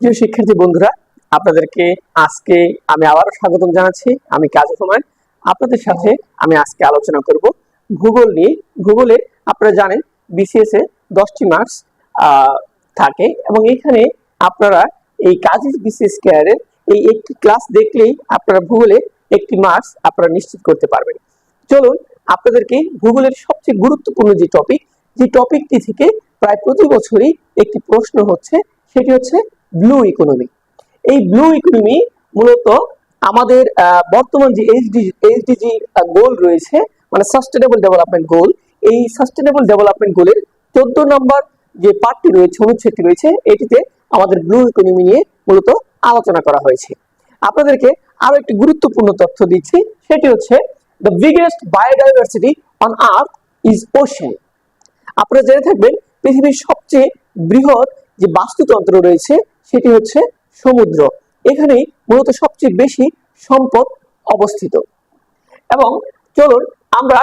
প্রিয় শিক্ষার্থী বন্ধুরা, আপনাদেরকে আজকে আমি আবারও স্বাগতম জানাচ্ছি। আমি কাজী হুমায়ুন। আপনাদের সাথে আমি আজকে আলোচনা করব ভূগোল নিয়ে। ভূগোলে আপনারা জানেন বিসিএস এ দশটি মার্কস থাকে এবং এখানে আপনারা এই কাজী বিসিএস কেয়ারের এই একটি ক্লাস দেখলেই আপনারা ভূগোলে একটি মার্কস আপনারা নিশ্চিত করতে পারবেন। চলুন, আপনাদেরকে ভূগোলের সবচেয়ে গুরুত্বপূর্ণ যে টপিক যে টপিকটি থেকে প্রায় প্রতি বছরই একটি প্রশ্ন হচ্ছে, সেটি হচ্ছে ব্লু ইকোনমি এই ব্লু ইকোনমি মূলত আমাদের বর্তমান যে এইচডি এইচডিজি গোল রয়েছে মানে সাস্টেনেবল ডেভেলপমেন্ট গোল এই সাস্টেনেবল ডেভেলপমেন্ট গোলের চোদ্দ নম্বর যে পার্টটি রয়েছে, অনুচ্ছেদটি রয়েছে, এটিতে আমাদের ব্লু ইকোনমি নিয়ে মূলত আলোচনা করা হয়েছে। আপনাদেরকে আরও একটি গুরুত্বপূর্ণ তথ্য দিচ্ছি, সেটি হচ্ছে the biggest biodiversity on earth is ocean আপনারা জেনে থাকবেন, পৃথিবীর সবচেয়ে বৃহৎ যে বাস্তুতন্ত্র রয়েছে সেটি হচ্ছে সমুদ্র। এখানেই মূলত সবচেয়ে বেশি সম্পদ অবস্থিত। এবং চলুন আমরা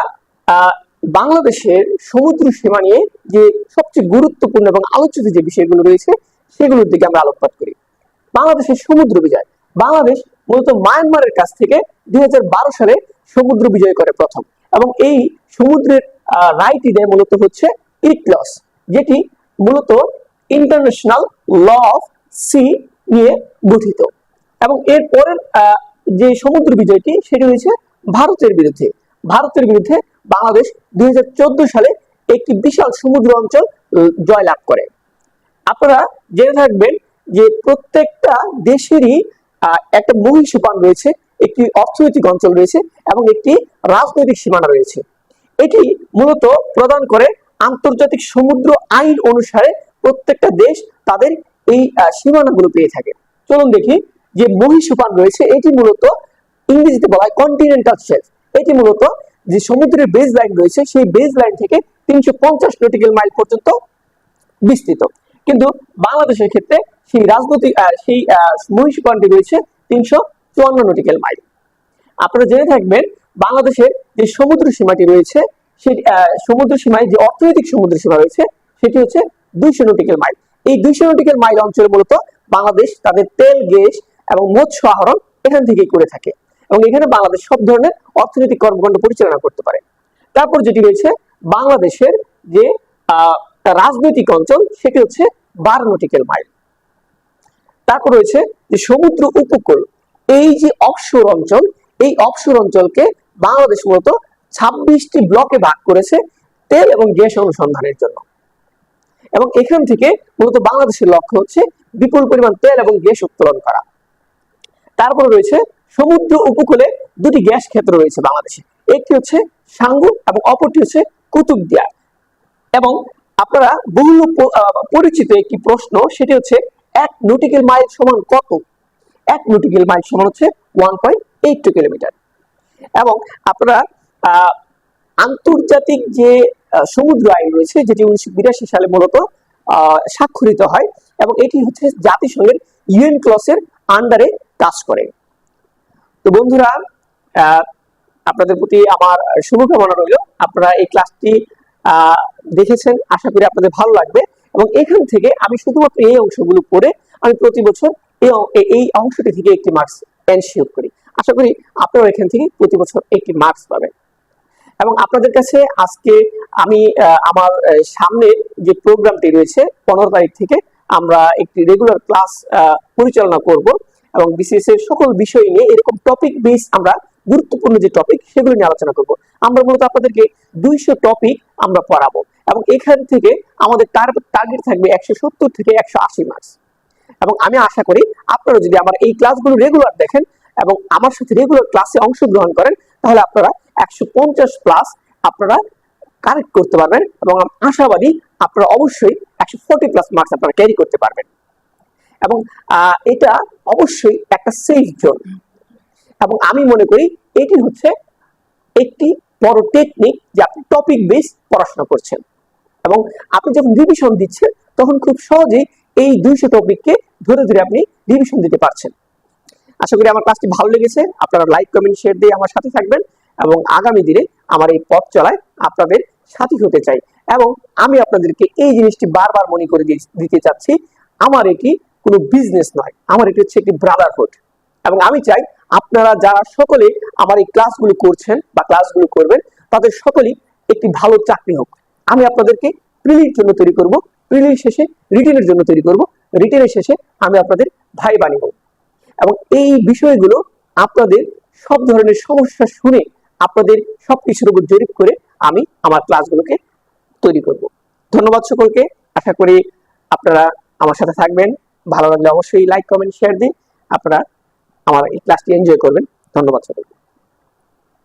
বাংলাদেশের সমুদ্র সীমা নিয়ে যে সবচেয়ে গুরুত্বপূর্ণ এবং আলোচিত যে বিষয়গুলো রয়েছে, সেগুলোর দিকে আমরা আলোকপাত করি। বাংলাদেশের সমুদ্র বিজয়। বাংলাদেশ মূলত মায়ানমারের কাছ থেকে দুই হাজার বারো সালে সমুদ্র বিজয় করে প্রথম। এবং এই সমুদ্রের রাইট দেয় মূলত হচ্ছে ইটলস যেটি মূলত ইন্টারন্যাশনাল ল অফ সি নিয়ে গঠিত। এবং এর পরের যে সমুদ্র বিজয়টি, সেটি হয়েছে ভারতের বিরুদ্ধে। ভারতের বিরুদ্ধে বাংলাদেশ দুই সালে একটি বিশাল সমুদ্র অঞ্চল জয়লাভ করে। আপনারা জেনে থাকবেন যে প্রত্যেকটা দেশেরই একটা মহিষপান রয়েছে, একটি অর্থনৈতিক অঞ্চল রয়েছে, এবং একটি রাজনৈতিক সীমানা রয়েছে। এটি মূলত প্রদান করে আন্তর্জাতিক সমুদ্র আইন অনুসারে প্রত্যেকটা দেশ তাদের এই সীমানাগুলো পেয়ে থাকে। চলুন দেখি যে মহিষপান রয়েছে, এটি মূলত ইংরেজিতে বলা হয় কন্টিনেন্টাল শেলফ এটি মূলত যে সমুদ্রের বেজ লাইন রয়েছে, সেই বেজ লাইন থেকে তিনশো পঞ্চাশ নটিক্যাল মাইল পর্যন্ত বিস্তৃত। কিন্তু বাংলাদেশের ক্ষেত্রে সেই রাজনৈতিক সেই মহিষপানটি রয়েছে তিনশো চুয়ান্ন নটিক্যাল মাইল আপনারা জেনে থাকবেন, বাংলাদেশের যে সমুদ্র সীমাটি রয়েছে, সেই সমুদ্র সীমায় যে অর্থনৈতিক সমুদ্র সীমা রয়েছে, সেটি হচ্ছে দুইশো নটিক্যাল মাইল এই দুইশো নটিক্যাল মাইল অঞ্চলে মূলত বাংলাদেশ তাদের তেল, গ্যাস এবং মৎস্য আহরণ এখান থেকেই করে থাকে এবং এখানে বাংলাদেশ সব ধরনের অর্থনৈতিক কর্মকাণ্ড পরিচালনা করতে পারে। তারপর যেটি রয়েছে বাংলাদেশের যে রাজনৈতিক অঞ্চল, সেটি হচ্ছে বারো নটিক্যাল মাইল তারপর রয়েছে যে সমুদ্র উপকূল, এই যে অফশোর অঞ্চল, এই অফশোর অঞ্চলকে বাংলাদেশ মূলত ছাব্বিশটি ব্লকে ভাগ করেছে তেল এবং গ্যাস অনুসন্ধানের জন্য। এবং এখান থেকে মূলত বাংলাদেশের লক্ষ্য হচ্ছে বিপুল পরিমাণ তেল এবং গ্যাস উত্তোলন করা। তারপর রয়েছে সমুদ্র উপকূলে দুটি গ্যাস ক্ষেত্র রয়েছে বাংলাদেশে। একটি হচ্ছে সাঙ্গু এবং অপরটি হচ্ছে কুতুবদিয়া এবং আপনারা বহুল পরিচিত একটি প্রশ্ন, সেটি হচ্ছে এক নটিক্যাল মাইল সমান কত? এক নটিক্যাল মাইল সমান হচ্ছে one point eight two kilometre এবং আপনারা আন্তর্জাতিক যে সমুদ্র আইন রয়েছে, যেটি উনিশশো বিরাশি সালে মূলত স্বাক্ষরিত হয় এবং এটি হচ্ছে জাতিসংঘের ইউএন ক্লসের আন্ডারে কাজ করে। তো বন্ধুরা আপনাদের প্রতি আমার শুভকামনা রইল। আপনারা এই ক্লাসটি দেখেছেন, আশা করি আপনাদের ভালো লাগবে। এবং এখান থেকে আমি শুধুমাত্র এই অংশগুলো পড়ে আমি প্রতি বছর এই অংশটি থেকে একটি মার্কস এনশিওর করি। আশা করি আপনারা এখান থেকে প্রতি বছর একটি মার্কস পাবেন। এবং আপনাদের কাছে আজকে আমি আমার আহ, সামনে যে প্রোগ্রামটি রয়েছে পনেরো তারিখ থেকে আমরা একটি রেগুলার ক্লাস পরিচালনা করব এবং বিসিএস এর সকল বিষয় নিয়ে এরকম টপিক বেস আমরা গুরুত্বপূর্ণ যে টপিক সেগুলো নিয়ে আলোচনা করব। আমরা মূলত আপনাদেরকে দুইশো টপিক আমরা পড়াবো এবং এখান থেকে আমাদের টার্গেট থাকবে একশো সত্তর থেকে একশো আশি মার্কস এবং আমি আশা করি আপনারা যদি আমার এই ক্লাসগুলো রেগুলার দেখেন এবং আমার সাথে রেগুলার ক্লাসে অংশগ্রহণ করেন তাহলে আপনারা একশো পঞ্চাশ প্লাস আপনারা কারেক্ট করতে পারবেন এবং আশাবাদী আপনারা অবশ্যই একশো ফোর্টি প্লাস মার্কস আপনারা ক্যারি করতে পারবেন। এবং এটা অবশ্যই একটা সেফ জোন এবং আমি মনে করি এটি হচ্ছে একটি বড় টেকনিক যে আপনি টপিক বেস পড়াশোনা করছেন। এবং আপনি যখন রিভিশন দিচ্ছেন, তখন খুব সহজেই এই দুইশো টপিককে ধরে ধরে আপনি রিভিশন দিতে পারছেন। আশা করি আমার ক্লাসটি ভালো লেগেছে। আপনারা লাইক কমেন্ট শেয়ার দিয়ে আমার সাথে থাকবেন। এবং আগামী দিনে আমার এই পথ চলায় আপনাদের সাথী হতে চাই। এবং আমি আপনাদেরকে এই জিনিসটি বারবার মনে করে দিতে চাচ্ছি, আমার এটি কোনো বিজনেস নয়, আমার এটি হচ্ছে একটি ব্রাদারহুড এবং আমি চাই আপনারা যারা সকলে আমার এই ক্লাসগুলো করছেন বা ক্লাসগুলো করবেন, তাদের সকলেই একটি ভালো চাকরি হোক। আমি আপনাদেরকে প্রিলির জন্য তৈরি করব প্রিলির শেষে রিটেনের জন্য তৈরি করব রিটেনের শেষে আমি আপনাদের ভাই বানিব। এবং এই বিষয়গুলো আপনাদের সব ধরনের সমস্যা শুনে আপনাদের সব কিছুর উপর জরিপ করে আমি আমার ক্লাসগুলোকে তৈরি করব। ধন্যবাদ সকলকে। আশা করি আপনারা আমার সাথে থাকবেন। ভালো লাগলে অবশ্যই লাইক, কমেন্ট শেয়ার দিন। আপনারা আমার এই ক্লাসটি এনজয় করবেন। ধন্যবাদ সকলকে।